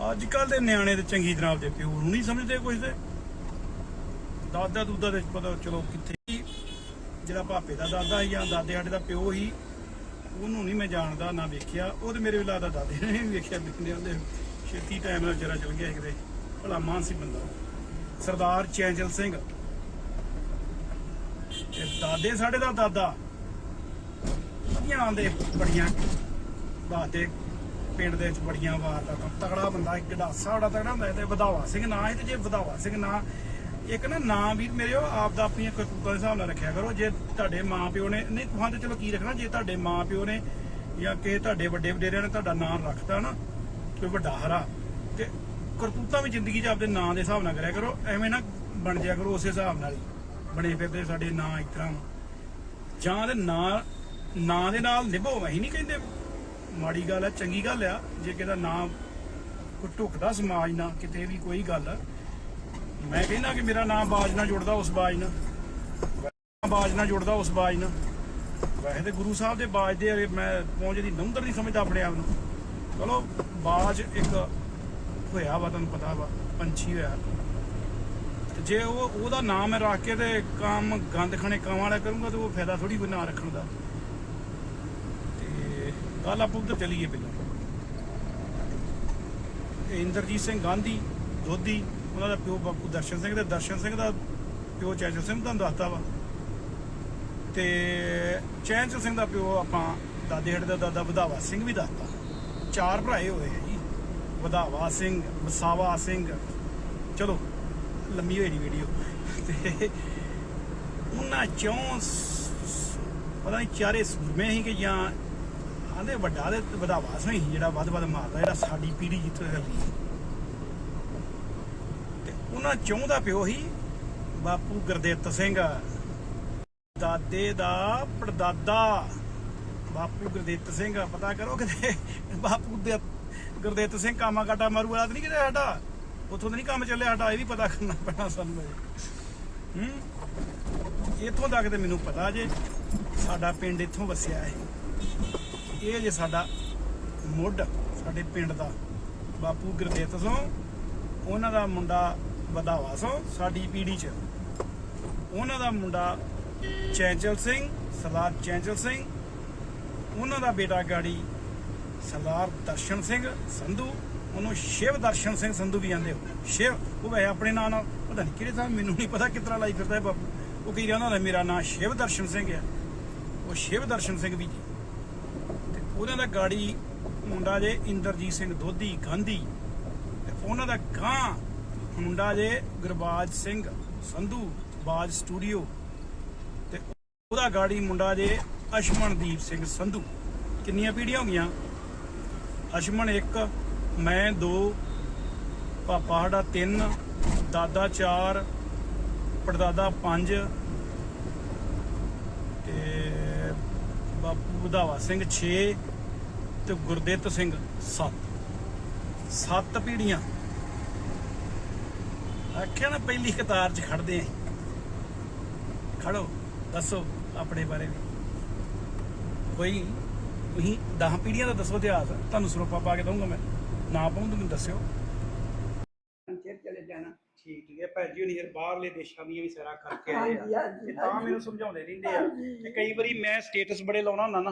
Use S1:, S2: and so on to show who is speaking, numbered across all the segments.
S1: ਅੱਜ ਕੱਲ ਦੇ ਨਿਆਣੇ ਤੇ ਚੰਗੀ ਤਰ੍ਹਾਂ ਆਪਦੇ ਪਿਓ ਨੂੰ ਨਹੀਂ ਸਮਝਦੇ ਕੁਝ ਤੇ। ਦਾਦਾ ਦੂਦਾ ਦੇ ਪਤਾ ਚਲੋ ਕਿੱਥੇ ਜਿਹੜਾ ਭਾਪੇ ਦਾ ਦਾਦਾ ਜਾਂ ਦਾਦੇ ਸਾਡੇ ਦਾ ਪਿਓ ਸੀ, ਉਹਨੂੰ ਨਹੀਂ ਮੈਂ ਜਾਣਦਾ, ਨਾ ਵੇਖਿਆ। ਉਹ ਤੇ ਮੇਰੇ ਵੀ ਲੱਗਦਾ ਦਾਦੇ ਨੇ ਵੀ ਵੇਖਿਆ ਬਿੰਦੇ ਉਹਦੇ ਛੇਤੀ ਟਾਈਮ ਨਾਲ ਜਰਾ ਚਲ ਗਿਆ ਕਿਤੇ। ਭਲਾ ਮਾਨਸੀ ਬੰਦਾ। ਸਰਦਾਰ ਚੈਂਚਲ ਸਿੰਘ। ਤੇ ਦਾਦੇ ਸਾਡੇ ਦਾ ਦਾਦਾ। ਵਧੀਆ ਦੇ ਬੜੀਆਂ ਬਾਤੇ ਪਿੰਡ ਦੇ ਵਿੱਚ ਬੜੀਆਂ ਵਾਰਦਾਤਾਂ ਤਗੜਾ ਬੰਦਾ, ਇੱਕ ਗਡਾਸਾ ਬੜਾ ਤਗੜਾ ਹੁੰਦਾ ਤੇ ਵਧਾਵਾ ਸਿੰਘ ਨਾਂ ਹੈ ਤੇ ਜੇ ਵਧਾਵਾ ਸਿੰਘ ਨਾਂ, ਇੱਕ ਨਾ ਨਾਂ ਵੀ ਮੇਰੇ ਆਪ ਦਾ ਆਪਣੀਆਂ ਕਰਤੂਤਾਂ ਦੇ ਹਿਸਾਬ ਨਾਲ ਰੱਖਿਆ ਕਰੋ, ਜੇ ਤੁਹਾਡੇ ਮਾਂ ਨੇ, ਨਹੀਂ ਤੁਹਾਂ ਤੇ ਚਲੋ ਕੀ ਰੱਖਣਾ, ਜੇ ਤੁਹਾਡੇ ਮਾਂ ਨੇ ਜਾਂ ਕਿ ਤੁਹਾਡੇ ਵੱਡੇ ਵਡੇਰਿਆਂ ਨੇ ਤੁਹਾਡਾ ਨਾਂ ਰੱਖਤਾ ਨਾ, ਕੋਈ ਵੱਡਾ ਹਰਾ, ਤੇ ਕਰਤੂਤਾਂ ਵੀ ਜ਼ਿੰਦਗੀ 'ਚ ਆਪਦੇ ਨਾਂ ਦੇ ਹਿਸਾਬ ਨਾਲ ਕਰਿਆ ਕਰੋ, ਐਵੇਂ ਨਾ ਬਣ ਜਾਇਆ ਕਰੋ ਉਸੇ ਹਿਸਾਬ ਨਾਲ ਬਣੇ ਫਿਰਦੇ ਸਾਡੇ ਨਾਂ ਇਸ ਤਰ੍ਹਾਂ। ਜਾਂ ਦੇ ਨਾਂ ਨਾਂ ਦੇ ਨਾਲ ਨਿਭੋ ਅਸੀਂ ਨਹੀਂ ਕਹਿੰਦੇ। ਮਾੜੀ ਗੱਲ ਹੈ ਚੰਗੀ ਗੱਲ ਆ, ਜੇ ਕਿਹਦਾ ਨਾਂ ਕੋਈ ਢੁਕਦਾ ਸਮਾਜ ਨਾਲ, ਕਿਤੇ ਵੀ ਕੋਈ ਗੱਲ ਮੈਂ ਕਹਿੰਦਾ ਕਿ ਮੇਰਾ ਨਾਮ ਬਾਜ ਨਾਲ ਜੁੜਦਾ ਉਸ ਬਾਜ ਨਾਲ। ਬਾਜ ਨਾਲ ਜੁੜਦਾ ਉਸ ਬਾਜ ਨਾਲ। ਵੈਸੇ ਤੇ ਗੁਰੂ ਸਾਹਿਬ ਦੇ ਬਾਜ ਦੇ ਮੈਂ ਮੈਂ ਪਹੁੰਚਦੀ ਨੰਦਰ ਨਹੀਂ ਸਮਝਦਾ ਆਪਣੇ ਆਪ ਨੂੰ। ਚਲੋ, ਬਾਜ ਇੱਕ ਹੋਇਆ ਵਾ, ਤੁਹਾਨੂੰ ਪਤਾ ਵਾ, ਪੰਛੀ ਹੋਇਆ। ਤੇ ਜੇ ਉਹ, ਉਹਦਾ ਨਾਮ ਮੈਂ ਰੱਖ ਕੇ ਤੇ ਕੰਮ ਗੰਦ ਖਾਣੇ, ਕਾਵਾਂ ਵਾਲਾ ਕਰੂੰਗਾ, ਤੇ ਉਹ ਫਾਇਦਾ ਥੋੜੀ ਕੋਈ ਨਾਂ ਰੱਖਣ ਦਾ। ਤੇ ਗੱਲ ਆਪਾਂ ਉੱਧਰ ਪਹਿਲਾਂ। ਇੰਦਰਜੀਤ ਸਿੰਘ ਗਾਂਧੀ ਦੋਧੀ ਉਹਨਾਂ ਦਾ ਪਿਓ ਬਾਪੂ ਦਰਸ਼ਨ ਸਿੰਘ ਤੇ ਦਰਸ਼ਨ ਸਿੰਘ ਦਾ ਪਿਓ ਚੈਂਚਲ ਸਿੰਘ, ਤੁਹਾਨੂੰ ਦੱਸਤਾ ਵਾ। ਤੇ ਚੈਂਚਲ ਸਿੰਘ ਦਾ ਪਿਓ ਆਪਾਂ ਦਾਦੇ ਹੜ ਦਾ ਦਾਦਾ ਵਧਾਵਾ ਸਿੰਘ ਵੀ ਦੱਸਤਾ। ਚਾਰ ਭਰਾਏ ਹੋਏ ਆ ਜੀ। ਵਧਾਵਾ ਸਿੰਘ, ਵਸਾਵਾ ਸਿੰਘ। ਚਲੋ, ਲੰਮੀ ਹੋਈ ਨਹੀਂ ਵੀਡੀਓ ਤੇ ਉਹਨਾਂ ਚੋਂ ਪਤਾ ਨਹੀਂ ਚਾਰੇ ਸੂਰਮੇ ਸੀ ਕਿ ਜਾਂ ਆਂਦੇ ਵੱਡਾ ਦੇ ਵਧਾਵਾ ਸਿੰਘ ਜਿਹੜਾ ਵੱਧ ਵੱਧ ਮਾਰਦਾ, ਜਿਹੜਾ ਸਾਡੀ ਪੀੜ੍ਹੀ ਜਿੱਥੇ ਚੱਲੀ ਤੇ ਉਹਨਾਂ ਚੋਂ ਪਿਓ ਸੀ ਬਾਪੂ ਗੁਰਦਿੱਤ ਸਿੰਘ। ਦਾਦੇ ਦਾ ਪੜਦਾਦਾ। ਬਾਪੂ ਗੁਰਦਿੱਤ ਸਿੰਘ, ਪਤਾ ਕਰੋ ਕਿਤੇ ਬਾਪੂ ਦੇ ਗੁਰਦਿੱਤ ਸਿੰਘ ਕਾਮਾ ਕਾਟਾ ਮਾਰੂ ਵਾਲਾ ਤਾਂ ਨਹੀਂ ਕਿਤੇ ਸਾਡਾ? ਉੱਥੋਂ ਤਾਂ ਨਹੀਂ ਕੰਮ ਚੱਲਿਆ ਸਾਡਾ, ਇਹ ਵੀ ਪਤਾ ਕਰਨਾ ਪੈਣਾ ਸਾਨੂੰ ਹੂੰ? ਇੱਥੋਂ ਤੱਕ ਤੇ ਮੈਨੂੰ ਪਤਾ ਜੇ ਸਾਡਾ ਪਿੰਡ ਇੱਥੋਂ ਵਸਿਆ ਹੈ ਇਹ ਜੇ ਸਾਡਾ ਮੁੱਢ, ਸਾਡੇ ਪਿੰਡ ਦਾ ਬਾਪੂ ਗੁਰਦਿੱਤ ਸਿੰਘ ਉਹਨਾਂ ਦਾ ਮੁੰਡਾ ਵਧਾਵਾ ਸਿੰਘ ਸਾਡੀ ਪੀੜ੍ਹੀ 'ਚ। ਉਹਨਾਂ ਦਾ ਮੁੰਡਾ ਚੈਂਚਲ ਸਿੰਘ, ਸਰਦਾਰ ਚੈਂਚਲ ਸਿੰਘ। ਉਹਨਾਂ ਦਾ ਬੇਟਾ ਗਾੜੀ ਸਰਦਾਰ ਦਰਸ਼ਨ ਸਿੰਘ ਸੰਧੂ। ਉਹਨੂੰ ਸ਼ਿਵ ਦਰਸ਼ਨ ਸਿੰਘ ਸੰਧੂ ਵੀ ਆਂਦੇ ਹੋ ਸ਼ਿਵ, ਉਹ ਵੈ ਆਪਣੇ ਨਾਂ ਨਾਲ, ਪਤਾ ਨਹੀਂ ਕਿਹੜੇ ਸਾਹਿਬ ਮੈਨੂੰ ਨਹੀਂ ਪਤਾ ਕਿਤਨਾ ਲਾਈ ਫਿਰਦਾ ਹੈ ਬਾਪੂ। ਉਹ ਕਹੀ ਉਹਨਾਂ ਦਾ ਮੇਰਾ ਨਾਂ ਸ਼ਿਵ ਦਰਸ਼ਨ ਸਿੰਘ ਹੈ ਉਹ ਸ਼ਿਵ ਦਰਸ਼ਨ ਸਿੰਘ ਵੀ ਉਹਨਾਂ ਦਾ ਗਾੜੀ ਮੁੰਡਾ ਜੇ ਇੰਦਰਜੀਤ ਸਿੰਘ ਦੋਧੀ, ਗਾਂਧੀ, ਤੇ ਉਹਨਾਂ ਦਾ ਗਾਂ ਮੁੰਡਾ ਜੇ ਗੁਰਬਾਜ ਸਿੰਘ ਸੰਧੂ, ਬਾਜ ਸਟੂਡੀਓ, ਤੇ ਉਹਦਾ ਗਾੜੀ ਮੁੰਡਾ ਜੇ ਅਸ਼ਮਨਦੀਪ ਸਿੰਘ ਸੰਧੂ। ਕਿੰਨੀਆਂ ਪੀੜੀਆਂ ਹੋ ਗਈਆਂ? ਅਸ਼ਮਨ 1 ਮੈਂ 2 ਪਾਪਾ ਸਾਡਾ 3 ਦਾਦਾ 4 ਪੜਦਾਦਾ 5 ਤੇ ਬਾਪੂ ਵਧਾਵਾ ਸਿੰਘ 6 ਤੇ ਗੁਰਦਿੱਤ ਸਿੰਘ 7 ਸੱਤ ਪੀੜੀਆਂ ਆਖਿਆ ਨਾ ਪਹਿਲੀ ਕਤਾਰ 'ਚ ਖੜਦੇ ਆਂ। ਖੜੋ, ਦੱਸੋ ਆਪਣੇ ਬਾਰੇ ਵੀ। ਕੋਈ, ਤੁਸੀਂ 10 ਪੀੜੀਆਂ ਦਾ ਦੱਸੋ ਇਤਿਹਾਸ। ਤੁਹਾਨੂੰ ਸਰੋਪਾ ਪਾ ਕੇ ਦਊਂਗਾ ਮੈਂ। ਨਾ ਪਾਉਂ ਤਾਂ ਮੈਨੂੰ ਦੱਸਿਓ। ਠੀਕ ਹੈ ਭੈਣ ਜੀ ਹੁਣੀ ਯਾਰ ਬਾਹਰਲੇ ਦੇਸ਼ਾਂ ਦੀਆਂ ਵੀ ਸੈਰਾਂ ਕਰਕੇ ਆਏ
S2: ਹਾਂਜੀ,
S1: ਆ
S2: ਹਾਂਜੀ,
S1: ਤੇ ਤਾਂ
S2: ਹਾਂਜੀ।
S1: ਮੈਨੂੰ ਸਮਝਾਉਂਦੇ ਰਹਿੰਦੇ ਆ। ਤੇ ਕਈ ਵਾਰੀ ਮੈਂ ਸਟੇਟਸ ਬੜੇ ਲਾਉਣਾ ਹੁੰਦਾ ਨਾ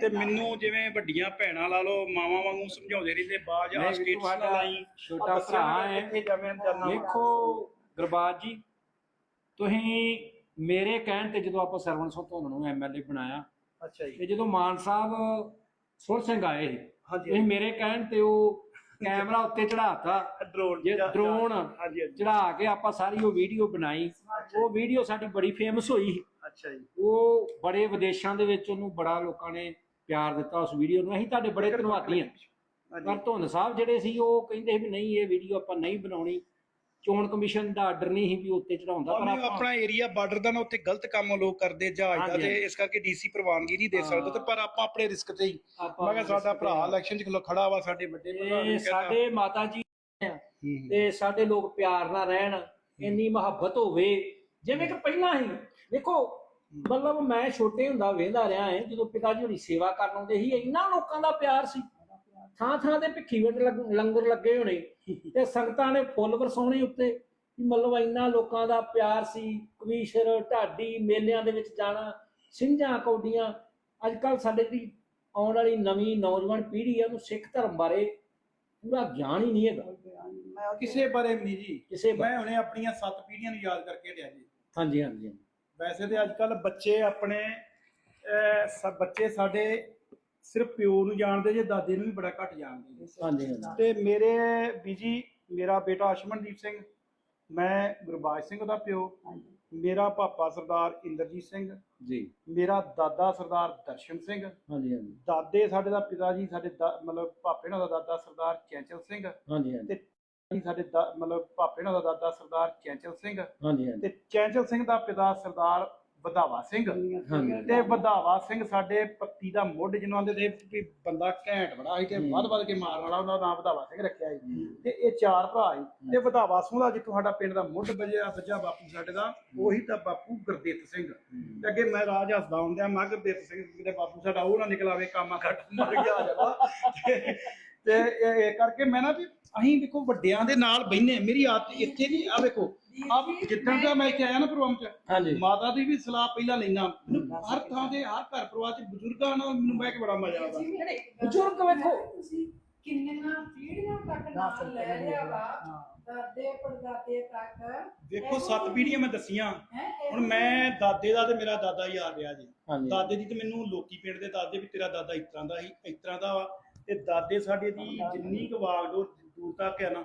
S1: ਤੇ ਮੈਨੂੰ ਜਿਵੇਂ ਵੱਡੀਆਂ ਭੈਣਾਂ ਲਾ ਲਓ ਮਾਵਾਂ ਵਾਂਗੂ ਸਮਝਾਉਂਦੇ ਰਹਿੰਦੇ ਬਾਜ ਆ
S3: ਨਹੀਂ,
S1: ਸਟੇਟਸ
S3: ਤੁਹਾਡਾ
S1: ਲਾਈ
S3: ਛੋਟਾ ਭਰਾ ਹੈ।
S1: ਕਿੱਥੇ ਜਾਵੇਂ ਜਾਣਾ।
S3: ਦੇਖੋ ਗੁਰਬਾਜ ਜੀ ਤੁਸੀਂ ਮੇਰੇ ਕਹਿਣ ਤੇ ਜਦੋਂ ਆਪਾਂ ਸਰਵਣ ਸਿੰਘ ਧੋਨ ਨੂੰ ਐਮਐਲਏ ਬਣਾਇਆ
S1: ਅੱਛਾ
S3: ਤੇ
S1: ਜੀ
S3: ਜਦੋਂ ਮਾਨ ਸਾਹਿਬ ਸੁਰ ਸਿੰਘ ਆਏ ਸੀ
S1: ਹਾਂਜੀ
S3: ਤੁਸੀਂ ਮੇਰੇ ਕਹਿਣ ਤੇ ਉਹ ਕੈਮਰਾ ਉੱਤੇ ਚੜਾਤਾ
S1: ਡਰੋਨ
S3: ਜੇ ਡਰੋਨ ਚੜਾ ਕੇ ਆਪਾਂ ਸਾਰੀ ਉਹ ਵੀਡੀਓ ਬਣਾਈ। ਉਹ ਵੀਡੀਓ ਸਾਡੀ ਬੜੀ ਫੇਮਸ ਹੋਈ।
S1: ਅੱਛਾ ਜੀ।
S3: ਉਹ ਬੜੇ ਵਿਦੇਸ਼ਾਂ ਦੇ ਵਿੱਚ ਉਹਨੂੰ ਬੜਾ ਲੋਕਾਂ ਨੇ ਪਿਆਰ ਦਿੱਤਾ ਉਸ ਵੀਡੀਓ ਨੂੰ। ਅਸੀਂ ਤੁਹਾਡੇ ਬੜੇ ਧੰਨਵਾਦੀ ਹਾਂ। ਪਰ ਧੁੰਨ ਸਾਹਿਬ ਜਿਹੜੇ ਸੀ ਉਹ ਕਹਿੰਦੇ ਵੀ ਨਹੀਂ ਇਹ ਵੀਡੀਓ ਆਪਾਂ ਨਹੀਂ ਬਣਾਉਣੀ। ਚੋਣ ਕਮਿਸ਼ਨ ਦਾ ਆਰਡਰ ਨਹੀਂ ਸੀ ਵੀ ਉੱਤੇ ਚੜਾਉਂਦਾ ਪਰ
S1: ਪਰ
S3: ਆਪਾਂ
S1: ਆਪਣਾ ਏਰੀਆ ਬਾਰਡਰ ਦਾ ਨਾ ਉੱਥੇ ਗਲਤ ਕੰਮ ਲੋਕ ਕਰਦੇ ਜਹਾਜ਼ ਦਾ
S3: ਹਾਂਜੀ,
S1: ਤੇ
S3: ਹਾਂਜੀ।
S1: ਇਸ ਕਰਕੇ ਡੀਸੀ ਪ੍ਰਵਾਨਗੀ ਨਹੀਂ ਦੇ ਸਕਦਾ ਤੇ ਪਰ ਆਪਾਂ ਆਪਣੇ ਰਿਸਕ ਤੇ ਹੀ।
S3: ਆਪਾਂ
S1: ਮੈਂ ਕਿਹਾ ਸਾਡਾ ਭਰਾ ਇਲੈਕਸ਼ਨ 'ਚ ਖਲੋ- ਖੜਾ ਵਾ ਸਾਡੇ ਵੱਡੇ ਭਰਾ ਨੇ ਕਹਿਤਾ।
S3: ਸਾਡੇ ਮਾਤਾ ਜੀ
S1: ਹੂੰ, ਹੂੰ।
S3: ਤੇ ਸਾਡੇ ਲੋਕ ਪਿਆਰ ਨਾਲ ਰਹਿਣ ਇੰਨੀ ਮੁਹੱਬਤ ਹੋਵੇ ਜਿਵੇਂ ਕਿ ਪਹਿਲਾਂ ਹੀ। ਦੇਖੋ ਮਤਲਬ ਮੈਂ ਛੋਟੇ ਹੁੰਦਾ ਵੇਂਦਾ ਰਿਹਾ ਹਾਂ ਜਦੋਂ ਪਿਤਾ ਜੀ ਹੋਣੀ ਸੇਵਾ ਕਰਨ ਆਉਂਦੇ ਸੀ ਇੰਨਾ ਲੋਕਾਂ ਦਾ ਪਿਆਰ ਸੀ। ਥਾਂ ਥਾਂ ਤੇ ਭਿੱਖੀ ਵਟ ਲੰਗਰ ਲੱਗੇ ਹੋਣੇ। ਤੇ ਸੰਗਤਾਂ ਨੇ ਫੁੱਲ ਵਰਸਾਉਣੇ ਉੱਤੇ ਕਿ ਮਤਲਬ ਇੰਨਾ ਲੋਕਾਂ ਦਾ ਪਿਆਰ ਸੀ ਕਵੀਸ਼ਰ ਢਾਡੀ ਮੇਲਿਆਂ ਦੇ ਵਿੱਚ ਜਾਣਾ ਸਿੰਘਾਂ ਕੌਡੀਆਂ। ਅੱਜ ਕੱਲ ਸਾਡੇ ਦੀ ਆਉਣ ਵਾਲੀ ਨਵੀਂ ਨੌਜਵਾਨ ਪੀੜ੍ਹੀ ਆ ਉਹਨੂੰ ਸਿੱਖ ਧਰਮ ਬਾਰੇ ਪੂਰਾ ਗਿਆਨ ਹੀ ਨਹੀਂ ਹੈਗਾ।
S1: ਕਿਸੇ ਬਾਰੇ ਵੀ ਨਹੀਂ ਜੀ।
S3: ਕਿਸੇ ਬਾਰੇ।
S1: ਮੈਂ ਹੁਣੇ ਆਪਣੀਆਂ ਸੱਤ ਪੀੜ੍ਹੀਆਂ ਨੂੰ ਯਾਦ ਕਰਕੇ ਹਟਿਆ ਜੀ।
S3: ਹਾਂਜੀ ਹਾਂਜੀ।
S1: ਵੈਸੇ ਤੇ ਅੱਜ ਕੱਲ ਬੱਚੇ ਆਪਣੇ ਬੱਚੇ ਸਾਡੇ ਸਿਰਫ ਪਿਓ ਨੂੰ ਜਾਣਦੇ ਜੇ ਦਾਦੇ ਨੂੰ ਵੀ ਬੜਾ ਘੱਟ ਜਾਣਦੇ
S3: ਹਾਂਜੀ ਹਾਂਜੀ।
S1: ਤੇ ਮੇਰੇ ਬੀਜੀ ਮੇਰਾ ਬੇਟਾ ਅਸ਼ਮਨਦੀਪ ਸਿੰਘ ਮੈਂ ਗੁਰਬਾਜ ਸਿੰਘ ਦਾ ਪਿਓ। ਮੇਰਾ ਪਾਪਾ ਸਰਦਾਰ ਇੰਦਰਜੀਤ ਸਿੰਘ।
S3: ਜੀ।
S1: ਮੇਰਾ ਦਾਦਾ ਸਰਦਾਰ ਦਰਸ਼ਨ ਸਿੰਘ।
S3: ਹਾਂਜੀ ਹਾਂਜੀ।
S1: ਦਾਦੇ ਸਾਡੇ ਦਾ ਪਿਤਾ ਜੀ ਸਾਡੇ ਦਾ- ਮਤਲਬ ਪਾਪੇ ਨਾਲ ਦਾ ਦਾਦਾ ਸਰਦਾਰ ਚੈਂਚਲ ਸਿੰਘ।
S3: ਹਾਂਜੀ ਹਾਂਜੀ।
S1: ਜੀ ਸਾਡੇ ਦਾ- ਮਤਲਬ ਪਾਪੇ ਨਾਲ ਦਾ ਦਾਦਾ ਸਰਦਾਰ ਚੈਂਚਲ ਸਿੰਘ।
S3: ਹਾਂਜੀ ਹਾਂਜੀ।
S1: ਤੇ ਚੈਂਚਲ ਸਿੰਘ ਦਾ ਪਿਤਾ ਸਰਦਾਰ ਵਧਾਵਾ ਸਿੰਘ। ਤੇ ਵਧਾਵਾ ਸਿੰਘ ਸਾਡੇ ਪੱਤੀ ਦਾ ਮੁੱਢ ਜਿਹਨੂੰ ਆਂਦੇ ਤੇ ਵੀ ਬੰਦਾ ਘੈਂਟ ਬੜਾ ਸੀ ਤੇ ਵੱਧ ਵੱਧ ਕੇ ਮਾਰਨ ਵਾਲਾ ਉਹਨਾਂ ਦਾ ਨਾਮ ਵਧਾਵਾ ਸਿੰਘ ਰੱਖਿਆ ਸੀ। ਤੇ ਇਹ ਚਾਰ ਭਰਾ ਸੀ। ਤੇ ਵਧਾਵਾ ਸਿੰਘ ਦਾ ਜਿੱਥੋਂ ਸਾਡਾ ਪਿੰਡ ਦਾ ਮੁੱਢ ਵੱਜਿਆ ਵੱਜਾ ਬਾਪੂ ਸਾਡੇ ਦਾ ਉਹੀ ਤਾਂ ਬਾਪੂ ਗੁਰਦਿੱਤ ਸਿੰਘ। ਤੇ ਅੱਗੇ ਮੈਂ ਰਾਜ ਹੱਸਦਾ ਹੁੰਦਿਆ ਮੈਂ ਗੁਰਦਿੱਤ ਸਿੰਘ ਕਿਤੇ ਬਾਪੂ ਸਾਡਾ ਉਹ ਨਾ ਨਿਕਲਾਵੇ ਕਾਮਾ ਘੱਟ ਮਰ ਗਿਆ ਜਾਵਾ ਤੇ- ਇਹ ਇਹ ਕਰਕੇ ਮੈਂ ਨਾ ਵੀ ਅਸੀਂ ਦੇਖੋ ਵੱਡਿਆਂ ਦੇ ਨਾਲ ਬੈਨੇ ਮੇਰੀ ਆਦਤ ਇੱਥੇ ਨਹੀਂ ਆ ਵੇਖੋ ਆਪ ਜਿੱਦਣ ਦਾ ਮੈਂ ਇੱਥੇ ਆਇਆ ਨਾ ਪ੍ਰੋਗਰਾਮ 'ਚ ਮਾਤਾ ਦੀ ਵੀ ਸਲਾਹ ਪਹਿਲਾਂ ਲੈਣਾ ਮੈਨੂੰ ਹਰ ਥਾਂ ਤੇ ਹਰ ਘਰ ਪਰਿਵਾਰ ਚ ਬਜ਼ੁਰਗਾਂ ਨਾਲ ਮੈਨੂੰ ਬਹਿ ਕੇ ਬੜਾ ਮਜ਼ਾ ਆਉਂਦਾ।
S3: ਬਜ਼ੁਰਗ ਵੇਖੋ।
S2: ਤੁਸੀਂ ਕਿੰਨੀਆਂ ਪੀੜ੍ਹੀਆਂ ਤੱਕ ਨਾਲ ਲੈ ਲਿਆ ਵਾ ਦਾਦੇ ਪੜਦਾਦੇ ਤੱਕ।
S1: ਵੇਖੋ ਸੱਤ ਪੀੜ੍ਹੀਆਂ ਮੈਂ ਦੱਸੀਆਂ। ਹੁਣ ਮੈਂ ਦਾਦੇ ਦਾ ਤੇ ਮੇਰਾ ਦਾਦਾ ਹੀ ਆ ਰਿਹਾ ਜੀ। ਦਾਦੇ ਦੀ ਤੇ ਮੈਨੂੰ ਲੋਕੀ ਪਿੰਡ ਦੇ ਦਾਦੇ ਵੀ ਤੇਰਾ ਦਾਦਾ ਇਸ ਤਰ੍ਹਾਂ ਦਾ ਸੀ ਇਸ ਤਰ੍ਹਾਂ ਦਾ ਵਾ। ਤੇ ਦਾਦੇ ਸਾਡੇ ਦੀ ਜਿੰਨੀ ਕੁ ਵਾਗਡੋਰ ਦੂਰ ਤੱਕ ਆ ਨਾ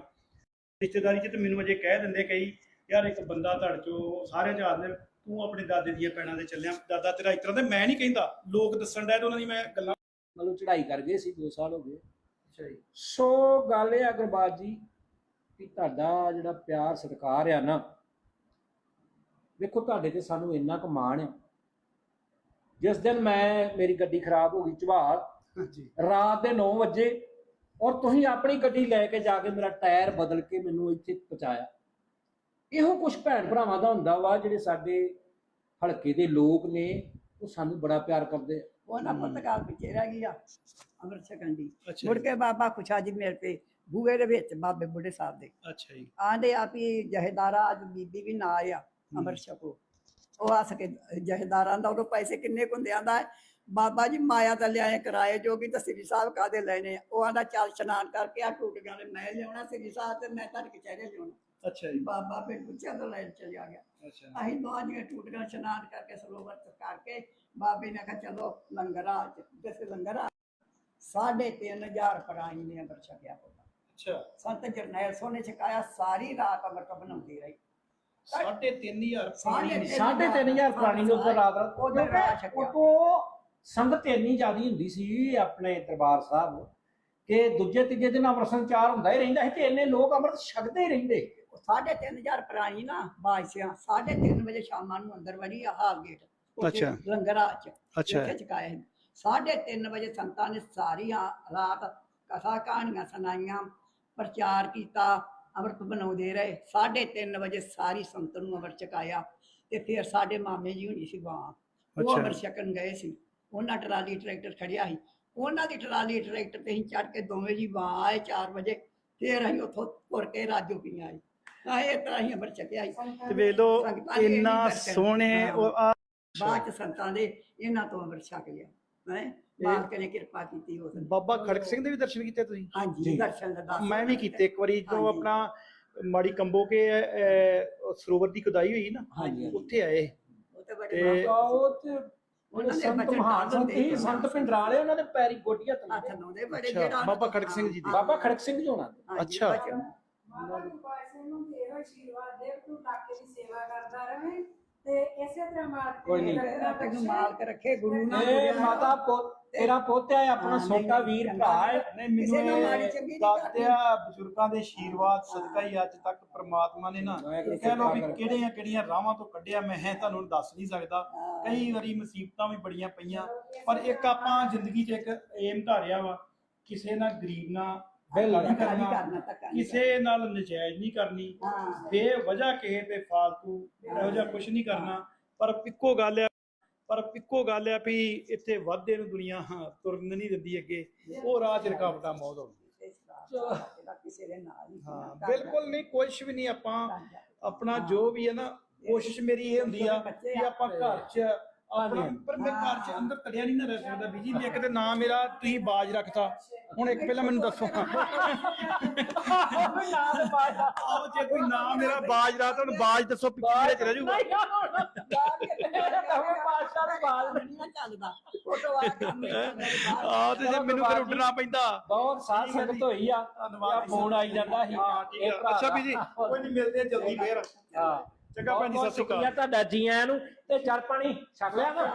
S1: ਰਿਸ਼ਤੇਦਾਰੀ ਚ ਤੇ ਮੈਨੂੰ ਅਜੇ ਕਹਿ ਦਿੰਦੇ ਕਈ ਯਾਰ ਇੱਕ ਬੰਦਾ ਧੜ ਚੋ ਸਾਰੇ ਜਾਣਦੇ ਤੂੰ ਆਪਣੇ ਦਾਦੇ ਦੀਆਂ ਪੈਣਾ ਤੇ ਚੱਲਿਆ ਦਾਦਾ ਤੇਰਾ ਇਸ ਤਰ੍ਹਾਂ ਦਾ ਮੈਂ ਨਹੀਂ ਕਹਿੰਦਾ ਲੋਕ ਦੱਸਣ ਡਿਆ ਤੇ ਉਹਨਾਂ ਦੀ ਮੈਂ ਗੱਲਾਂ
S3: ਮਤਲਬ ਚੜ੍ਹਾਈ ਕਰ ਗਏ ਸੀ 2 ਸਾਲ ਹੋ ਗਏ।
S1: ਅੱਛਾ ਜੀ।
S3: ਸੋ ਗੱਲ ਇਹ ਆ ਗੁਰਬਾਜ ਜੀ ਕਿ ਤੁਹਾਡਾ ਜਿਹੜਾ ਪਿਆਰ ਸਤਿਕਾਰ ਆ ਨਾ ਵੇਖੋ ਤੁਹਾਡੇ ਤੇ ਸਾਨੂੰ ਇੰਨਾ ਕੁ ਮਾਣ ਆ। ਜਿਸ ਦਿਨ ਮੈਂ ਮੇਰੀ ਗੱਡੀ ਖਰਾਬ ਹੋ ਗਈ ਝਵਾਲ
S1: ਹਾਂਜੀ।
S3: ਰਾਤ ਦੇ 9 ਵਜੇ ਔਰ ਤੁਸੀਂ ਆਪਣੀ ਗੱਡੀ ਲੈ ਕੇ ਜਾ ਕੇ ਮੇਰਾ ਟਾਇਰ ਬਦਲ ਕੇ ਮੈਨੂੰ ਇੱਥੇ ਪਹੁੰਚਾਇਆ। ਇਹੋ ਕੁਝ ਭੈਣ ਭਰਾਵਾਂ ਦਾ ਹੁੰਦਾ ਵਾ ਜਿਹੜੇ ਸਾਡੇ ਹਲਕੇ ਦੇ ਲੋਕ ਨੇ ਉਹ ਸਾਨੂੰ ਬੜਾ ਪਿਆਰ ਕਰਦੇ ਆ।
S4: ਉਹਨਾਂ ਪੱਤਕਾਰ ਪਿੱਛੇ ਰਹਿ ਗਿਆ ਅਮਰ ਛਕਣ ਦੀ
S1: ਅੱਛਾ
S4: ਮੁੜ ਕੇ ਬਾਬਾ ਖੁਸ਼ਾ ਜੀ ਮੇਰੇ ਤੇ ਬੂਹੇ ਦੇ ਵਿੱਚ ਬਾਬੇ ਬੁੱਢੇ ਸਾਹਿਬ ਦੇ।
S1: ਅੱਛਾ ਜੀ।
S4: ਆਂਦੇ ਆ ਵੀ ਜਹੇਦਾਰਾ ਅੱਜ ਬੀਬੀ ਵੀ ਨਾ ਆ ਅਮਰ ਛਕੋ ਉਹ ਆਸ ਕੇ ਜਹੇਦਾਰਾਂ ਦਾ ਉਦੋਂ ਪੈਸੇ ਕਿੰਨੇ ਕੁ ਹੁੰਦੇ ਆਂਦਾ ਬਾਬਾ ਜੀ ਮਾਇਆ ਦਾ ਲਿਆਏ ਕਿਰਾਏ ਜੋਗੀ ਤਾਂ ਸ੍ਰੀ ਸਾਹਿਬ ਕਾਦੇ ਲੈਣੇ ਆ? ਉਹ ਆਂਦਾ ਚੱਲ ਇਸ਼ਨਾਨ ਕਰਕੇ ਆ ਟੁੱਟ ਗਏ ਨੇ ਮੈਂ ਲਿਆਉਣਾ ਸ੍ਰੀ ਸਾਹਿਬ ਤੇ ਮੈਂ ਤੁਹਾਡੇ ਕਚਹਿਰੇ ਲਿਆਉਣਾ।
S1: ਅੱਛਾ ਜੀ।
S4: ਬਾਬਾ ਫਿਰ ਪੁੱਛਿਆ ਤਾਂ ਲੈਣ ਚਲਿਆ ਗਿਆ।
S1: ਅੱਛਾ।
S4: ਅਸੀਂ ਦੋਹਾਂ ਜੀਆਂ ਟੂਟੀਆਂ ਇਸ਼ਨਾਨ ਕਰਕੇ ਸਰੋਵਰ ਚ ਕਰਕੇ ਬਾਬੇ ਨੇ ਕਿਹਾ ਚਲੋ ਲੰਗਰ ਆ ਜਿਸ ਲੰਗਰ ਆ ਸਾਢੇ ਤਿੰਨ ਹਜ਼ਾਰ ਪ੍ਰਾਣੀ ਨੇ ਅੰਮ੍ਰਿਤ ਛਕਿਆ ਪੁੱਤ।
S1: ਅੱਛਾ।
S4: ਸੰਤ ਜਰਨੈਲ ਸੋਨੇ ਛਕਾਇਆ ਸਾਰੀ ਰਾਤ ਅੰਮ੍ਰਿਤ ਬਣਾਉਂਦੀ ਰਹੀ।
S1: ਸਾਢੇ ਤਿੰਨ ਹਜ਼ਾਰ
S4: ਸਾਢੇ
S1: ਪਾਣੀ
S4: ਤਿੰਨ
S3: ਸਾਢੇ ਤਿੰਨ ਹਜ਼ਾਰ ਪ੍ਰਾਣੀ ਦੇ ਉੱਪਰ ਰਾਤ ਰਾਤ
S4: ਛਕਿਆ।
S3: ਉਦੋਂ ਸੰਗਤ ਇੰਨੀ ਜ਼ਿਆਦੀ ਹੁੰਦੀ ਸੀ ਆਪਣੇ ਦਰਬਾਰ ਸਾਹਿਬ ਕਿ ਦੂਜੇ ਤੀਜੇ ਦਿਨ ਅੰਮ੍ਰਿਤਸਰ ਚਾਰ ਹੁੰਦਾ ਹੀ ਰਹਿੰਦਾ ਸੀ ਤੇ ਇੰਨੇ ਲੋਕ ਅੰਮ੍ਰਿਤ ਛਕਦੇ ਹੀ ਰਹਿੰਦੇ
S4: ਉਹ ਤਿੰਨ ਹਜ਼ਾਰ ਪ੍ਰਾਣੀ ਨਾ ਬਾਦਸ਼ਾਹ ਸਾਢੇ ਤਿੰਨ ਵਜੇ ਸ਼ਾਮਾਂ ਨੂੰ ਅੰਦਰ ਵੜੀ ਆ ਹਾਲ ਗੇਟ
S1: ਅੱਛਾ।
S4: ਲੰਗਰਾਂ ਚ
S1: ਅੱਛਾ।
S4: ਸੀ। ਸਾਢੇ ਤਿੰਨ ਵਜੇ ਸੰਤਾਂ ਨੇ ਸਾਰੀਆਂ ਰਾਤ ਕਥਾ ਕਹਾਣੀਆਂ ਸੁਣਾਈਆਂ ਪ੍ਰਚਾਰ ਕੀਤਾ ਅੰਮ੍ਰਿਤ ਬਣਾਉਂਦੇ ਰਹੇ ਸਾਢੇ ਤਿੰਨ ਵਜੇ ਸਾਰੀ ਸੰਤ ਨੂੰ ਅੰਮ੍ਰਿਤ ਛਕਾਇਆ ਤੇ ਫਿਰ ਸਾਡੇ ਮਾਮੇ ਜੀ ਹੁਣੀ ਸੀ ਬਾਂ ਉਹ। ਅੰਮ੍ਰਿਤ ਛਕਣ ਗਏ ਸੀ ਉਹਨਾਂ ਟਰਾਲੀ ਟਰੈਕਟਰ ਖੜਿਆ ਸੀ ਉਹਨਾਂ ਦੀ ਟਰਾਲੀ ਟਰੈਕਟਰ ਤੇ ਅਸੀਂ ਚੜ ਕੇ ਦੋਵੇਂ ਜੀ ਆਏ 4 ਵਜੇ ਫਿਰ ਅਸੀਂ ਉੱਥੋਂ ਤੁਰ ਕੇ ਰਾਜੋ ਪੀ ਆਏ ਆ ਇਹ ਤਰ੍ਹਾਂ ਹੀ ਅੰਮ੍ਰਿਤ ਛਕਿਆ ਸੀ
S1: ਤੇ
S4: ਸੰਗਤਾਂ ਦੇ
S1: ਇੰਨਾ
S4: ਵੀ।
S1: ਸੋਹਣੇ। ਉਹ ਆ
S4: ਬਾਅਦ ਚ ਸੰਤਾਂ ਦੇ ਇਹਨਾਂ ਤੋਂ ਅੰਮ੍ਰਿਤ ਛਕ ਲਿਆ ਹੈ ਮਾਲਕ ਨੇ ਕਿਰਪਾ ਕੀਤੀ ਉਸ
S1: ਬਾਬਾ ਖੜਕ ਸਿੰਘ ਦੇ ਵੀ ਦਰਸ਼ਨ ਕੀਤੇ ਤੁਸੀਂ
S4: ਹਾਂਜੀ
S3: ਜੀ।
S4: ਦਰਸ਼ਨ ਦਾ
S1: ਮੈਂ ਵੀ ਕੀਤੇ ਇੱਕ ਵਾਰੀ ਜਦੋਂ। ਆਪਣਾ ਮਾੜੀ ਕੰਬੋ ਕੇ ਸਰੋਵਰ ਦੀ ਖੁਦਾਈ ਹੋਈ ਨਾ। ਉੱਥੇ ਆਏ
S4: ਉਹ ਤੇ ਬੜੇ
S3: ਉਹ ਤੇ
S4: ਉਹਨਾਂ ਦੇ
S3: ਸੰਤ ਮਹਾਨ ਸੰਤ ਹੀ ਸੰਤ ਪਿੰਡਰਾਂ ਵਾਲੇ ਉਹਨਾਂ ਦੇ ਪੈਰੀ ਗੋਡੀਆਂ
S4: ਹੱਥ
S3: ਤੰਦੇ
S4: ਲਾਉਂਦੇ ਬੜੇ ਜਿਹੜਾ
S1: ਬਾਬਾ ਖੜਕ ਸਿੰਘ ਜੀ ਦੇ।
S3: ਬਾਬਾ ਖੜਕ ਸਿੰਘ ਜੀ ਹੋਣਾ ਦੇ।
S1: ਅੱਛਾ।
S2: ਮਾਤਾ ਨੂੰ ਪਾਸੇ ਨੂੰ ਤੇਰਾ ਆਸ਼ੀਰਵਾਦ ਦੇ ਤੂੰ ਲਾਕੇ ਦੀ ਸੇਵਾ ਕਰਦਾ ਰਹੇ ਤੇ ਇਸੇ ਤਰ੍ਹਾਂ ਮਾਲਕ
S3: ਕੋਈ ਨਹੀਂ।
S4: ਤੇਰਾ ਤੈਨੂੰ ਮਾਲਕ ਰੱਖੇ ਗੁਰੂ ਨਾਲ
S3: ਇਹ
S4: ਜੁੜਿਆ
S3: ਮਾਤਾ ਪੁੱਤ ਤੇਰਾ ਪੁੱਤ ਹੈ ਆਪਣਾ
S4: ਹਾਂ, ਨਹੀਂ,
S3: ਛੋਟਾ
S4: ਨਹੀਂ,
S3: ਵੀਰ
S4: ਚੰਗਾ
S3: ਭਰਾ ਹੈ
S1: ਨਹੀਂ
S4: ਕਿਸੇ ਨਾਲ
S1: ਮੈਨੂੰ
S4: ਮਾੜੀ
S1: ਇਹ
S4: ਚੰਗੀ ਨਹੀਂ
S1: ਦਾਤਿਆ ਬਜ਼ੁਰਗਾਂ ਦੇ ਆਸ਼ੀਰਵਾਦ ਸਦਕਾ ਹੀ ਅੱਜ ਤੱਕ ਪ੍ਰਮਾਤਮਾ ਨੇ ਨਾ
S3: ਵਾਹਿਗੁਰੂ
S1: ਕਹਿ ਲਓ ਵੀ
S3: ਕਿਰਪਾ ਕਰਕੇ।
S1: ਕਿਹੜੀਆਂ ਕਿਹੜੀਆਂ ਰਾਹਾਂ ਤੋਂ ਕੱਢਿਆ ਮੈਂ ਹੈ ਤੁਹਾਨੂੰ ਦੱਸ ਨਹੀਂ ਸਕਦਾ
S4: ਹਾਂ।
S1: ਕਈ ਵਾਰੀ ਮੁਸੀਬਤਾਂ ਵੀ ਬੜੀਆਂ ਪਈਆਂ ਪਰ ਇੱਕ ਆਪਾਂ ਜ਼ਿੰਦਗੀ 'ਚ ਇੱਕ ਏਮ ਧਾਰਿਆ ਵਾ ਕਿਸੇ ਨਾਲ ਗਰੀਬ ਨਾਲ
S3: ਬਿਲਕੁਲ।
S1: ਨਹੀਂ
S4: ਧੱਕਾ ਨਹੀਂ
S1: ਕਰਨਾ
S4: ਕਰਨਾ ਧੱਕਾ ਨਹੀਂ
S1: ਕਿਸੇ ਨਾਲ ਨਜਾਇਜ਼ ਨਹੀਂ ਕਰਨੀ।
S4: ਹਾਂ।
S1: ਬੇਵਜ੍ਹਾ ਕਿਸੇ ਤੇ ਫਾਲਤੂ ਇਹੋ ਜਿਹਾ ਕੁਝ ਨਹੀਂ ਕਰਨਾ। ਪਰ ਇੱਕੋ ਗੱਲ ਆ ਪਰ ਇੱਕੋ ਗੱਲ ਆ ਵੀ ਇੱਥੇ ਵਾਧੇ ਨੂੰ ਦੁਨੀਆ ਹਾਂ, ਤੁਰਨ ਨਹੀਂ ਦਿੰਦੀ ਅੱਗੇ। ਉਹ ਰਾਹ 'ਚ ਰੁਕਾਵਟਾਂ ਬਹੁਤ ਆਉਂਦੀਆਂ।
S4: ਇਹਦਾ ਕਿਸੇ ਦੇ ਨਾਲ ਹੀ
S1: ਹਾਂ ਬਿਲਕੁਲ ਨਹੀਂ ਕੁਝ ਵੀ ਨਹੀਂ। ਆਪਾਂ ਆਪਣਾ ਜੋ ਵੀ ਹੈ ਨਾ ਕੋਸ਼ਿਸ਼ ਮੇਰੀ ਇਹ ਹੁੰਦੀ ਆ ਕਿ ਆਪਾਂ ਘਰ 'ਚ ਆਪਣਾ ਪਰ ਮੈਂ ਘਰ 'ਚ ਅੰਦਰ ਤੜਿਆ ਨਹੀਂ ਨਾ ਰਹਿ ਸਕਦਾ ਬੀਜੀ। ਵੀ ਇੱਕ ਤੇ ਨਾ ਮੇਰਾ ਤੁਸੀਂ ਬਾਜ ਰੱਖਤਾ। ਹੁਣ ਇੱਕ ਪਹਿਲਾਂ ਮੈਨੂੰ ਦੱਸੋ। ਜੇ ਕੋਈ ਨਾ ਮੇਰਾ ਬਾਜ ਰੱਖਤਾ ਹੁਣ ਬਾਜ ਦੱਸੋ ਪਿੱਛੇ ਚ ਰਹਿ ਜਾਊਗਾ
S3: ਪਾਸ਼ਾ ਦੇ ਬਾਅਦ
S4: ਨਹੀਂ ਚੱਲਦਾ। ਫੋਟੋ ਆ
S1: ਤੇ ਜੇ ਮੈਨੂੰ ਫਿਰ ਉੱਡਣਾ ਪੈਂਦਾ।
S3: ਬਹੁਤ ਸਾਧ ਸੰਗਤ ਹੋਈ ਆ।
S1: ਧੰਨਵਾਦ
S3: ਫੋਨ ਆਈ ਜਾਂਦਾ ਸੀ।
S1: ਅੱਛਾ
S3: ਦਾ।
S1: ਵੀ ਜੀ ਕੋਈ ਨਹੀਂ ਮਿਲਦੇ ਆ ਜਲਦੀ ਫੇਰ।
S3: ਹਾਂ।
S1: ਚੰਗਾ ਭੈਣ ਜੀ, ਸਤਿ ਸ਼੍ਰੀ ਅਕਾਲ।
S3: ਤੁਹਾਡਾ ਜੀ ਆਇਆਂ ਨੂੰ ਤੇ ਜਲ ਪਾਣੀ ਛਕ ਲਿਆ ਨਾ